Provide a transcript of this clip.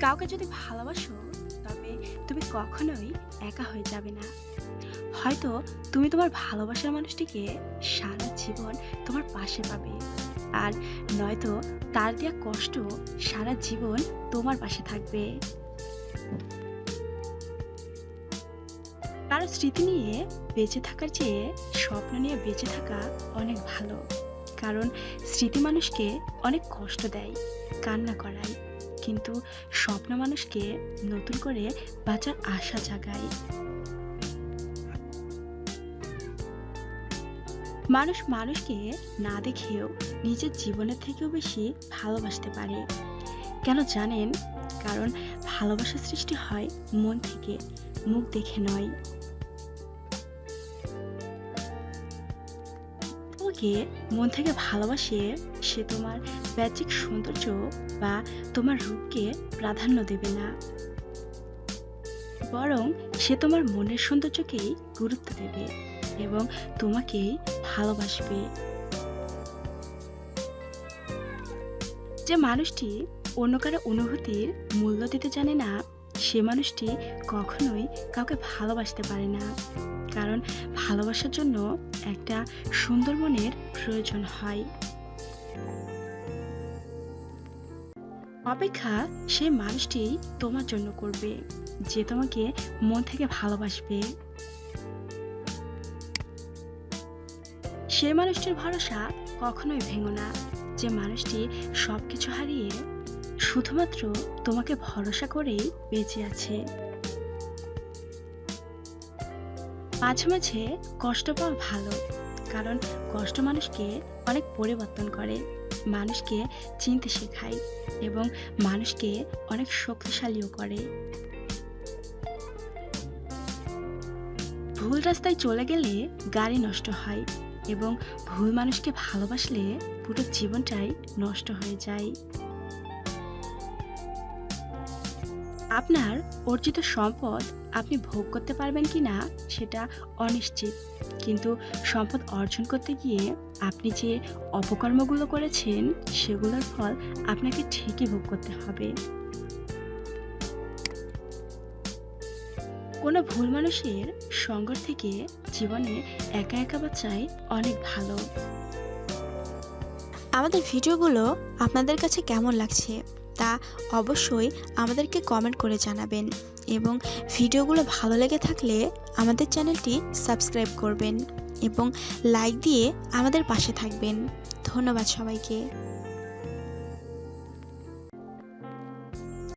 কাউকে যদি ভালোবাসো, তবে তুমি কখনোই একা হয়ে যাবে না। হয়তো তুমি তোমার ভালোবাসার মানুষটিকে সারা জীবন তোমার পাশে পাবে। আর নয়তো তার দেওয়া কষ্ট সারা জীবন তোমার পাশে থাকবে। কারও স্মৃতি নিয়ে বেঁচে থাকার চেয়ে স্বপ্ন নিয়ে বেঁচে থাকা অনেক ভালো। কারণ স্মৃতি মানুষকে অনেক কষ্ট দেয় কান্না করায়। কিন্তু স্বপ্ন মানুষকে নতুন করে বাঁচার আশা জাগায়। মানুষ মানুষকে না দেখেও নিজের জীবনের থেকেও বেশি ভালোবাসতে পারে। কেন জানেন? কারণ ভালোবাসা সৃষ্টি হয় মন থেকে, মুখ দেখে নয়। তোমাকে মন থেকে ভালোবাসে সে তোমার বাহ্যিক সৌন্দর্য বা তোমার রূপকে প্রাধান্য দেবে না। বরং সে তোমার মনের সৌন্দর্যকেই গুরুত্ব দেবে এবং তোমাকেই ভালোবাসবে। যে মানুষটি অন্য কারও অনুভূতির মূল্য দিতে জানে না সে মানুষটি কখনোই কাউকে ভালোবাসতে পারে না। কারণ ভালোবাসার জন্য একটা সুন্দর মনের প্রয়োজন হয়। অপেক্ষা সেই মানুষটি তোমার জন্য করবে, যে তোমাকে মন থেকে ভালোবাসবে। সে মানুষটির ভরসা কখনোই ভেঙো না। যে মানুষটি সবকিছু হারিয়ে শুধুমাত্র তোমাকে ভরসা করেই বেঁচে আছে। মাঝে মাঝে কষ্ট পাওয়া ভালো, কারণ কষ্ট মানুষকে অনেক পরিবর্তন করে। মানুষকে চিনতে শেখায় এবং মানুষকে অনেক শক্তিশালীও করে। ভুল রাস্তায় চলে গেলে গাড়ি নষ্ট হয় এবং ভুল মানুষকে ভালোবাসলে পুরো জীবনটাই নষ্ট হয়ে যায়। আপনার অর্জিত সম্পদ আপনি ভোগ করতে পারবেন কি না সেটা অনিশ্চিত। কিন্তু সম্পদ অর্জন করতে গিয়ে আপনি যে অপকর্মগুলো করেছেন, সেগুলোর ফল আপনাকে ঠিকই ভোগ করতে হবে। কোনো ভুল মানুষের সঙ্গ থেকে জীবনে একা একা বাঁচাই অনেক ভালো। আমাদের ভিডিওগুলো আপনাদের কাছে কেমন লাগছে? তা অবশ্যই আমাদেরকে কমেন্ট করে জানাবেন এবং ভিডিওগুলো ভালো লেগে থাকলে আমাদের চ্যানেলটি সাবস্ক্রাইব করবেন এবং লাইক দিয়ে আমাদের পাশে থাকবেন। ধন্যবাদ সবাইকে।